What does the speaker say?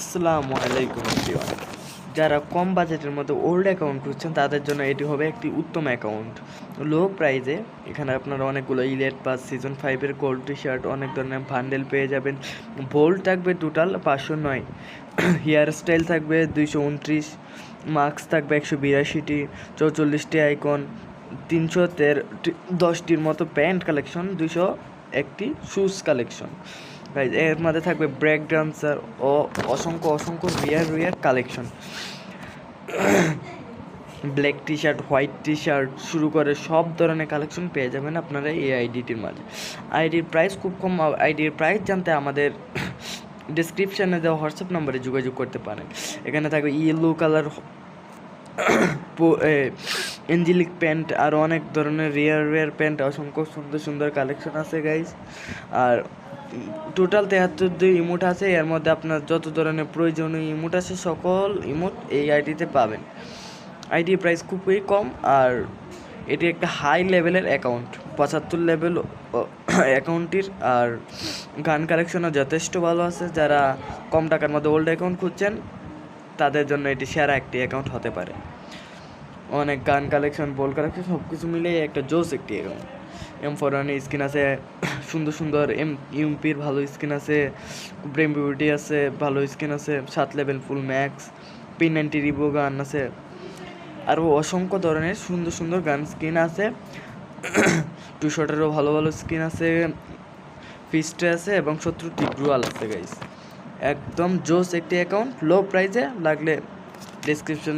আসসালামু আলাইকুম যারা কম বাজেটের মধ্যে ওল্ড অ্যাকাউন্ট খুঁজছেন, তাদের জন্য এটি হবে একটি উত্তম অ্যাকাউন্ট লো প্রাইজে এখানে আপনারা অনেকগুলো ইলেট পাস সিজন ফাইভের গোল্ড টি শার্ট অনেক ধরনের বান্ডেল পেয়ে যাবেন। বোল্ড থাকবে টোটাল পাঁচশো নয়। হেয়ার স্টাইল থাকবে দুইশো উনত্রিশ। মাস্ক থাকবে একশো বিরাশিটি। চৌচল্লিশটি আইকন তিনশো তেরো দশটির মতো প্যান্ট কালেকশন দুশো একটি শুজ কালেকশন গাইজ এর মধ্যে থাকবে ব্রেক ডান্সার ও অসংখ্য অসংখ্য rare rare collection black T shirt white T shirt শুরু করে সব ধরনের কালেকশন পেয়ে যাবেন আপনারা এই আইডিটির মাঝে। আইডির প্রাইস খুব কম আইডির প্রাইস জানতে আমাদের ডিসক্রিপশানে দেওয়া হোয়াটসঅ্যাপ নম্বরে যোগাযোগ করতে পারেন। এখানে থাকবে ইয়েলো কালার এঞ্জেলিক প্যান্ট আর অনেক ধরনের রেয়ার রেয়ার প্যান্ট অসংখ্য সুন্দর সুন্দর কালেকশন আছে গাইজ আর টোটাল তেহাত্তর ইমোট আছে, এর মধ্যে আপনার যত ধরনের প্রয়োজনীয় ইমোট আছে, সকল ইমোট এই আইডিতে পাবেন। আইডি প্রাইস খুবই কম আর এটি একটা হাই লেভেলের অ্যাকাউন্ট। পঁচাত্তর লেভেল অ্যাকাউন্টটির আর গান কালেকশনও যথেষ্ট ভালো আছে। যারা কম টাকার মধ্যে ওল্ড অ্যাকাউন্ট খুঁজছেন, তাদের জন্য এটি সেরা একটি অ্যাকাউন্ট হতে পারে। অনেক গান কালেকশন, বল কালেকশন সব কিছু মিলে একটা জোস একটি অ্যাকাউন্ট। এম ফোর স্কিন আছে সুন্দর সুন্দর এম ইউপির ভালো স্কিন আছে ব্রেম বিউটি আছে, ভালো স্কিন আছে, সাত level full max, P ninety Revo gun আছে। আরও অসংখ্য ধরনের সুন্দর সুন্দর গান স্কিন আছে। টু শটেরও ভালো ভালো স্কিন আছে, ফিস্টে আছে এবং শত্রুটি গ্রুয়াল আছে গাইস একদম জোস একটি অ্যাকাউন্ট, লো প্রাইসে লাগলে ডিসক্রিপশন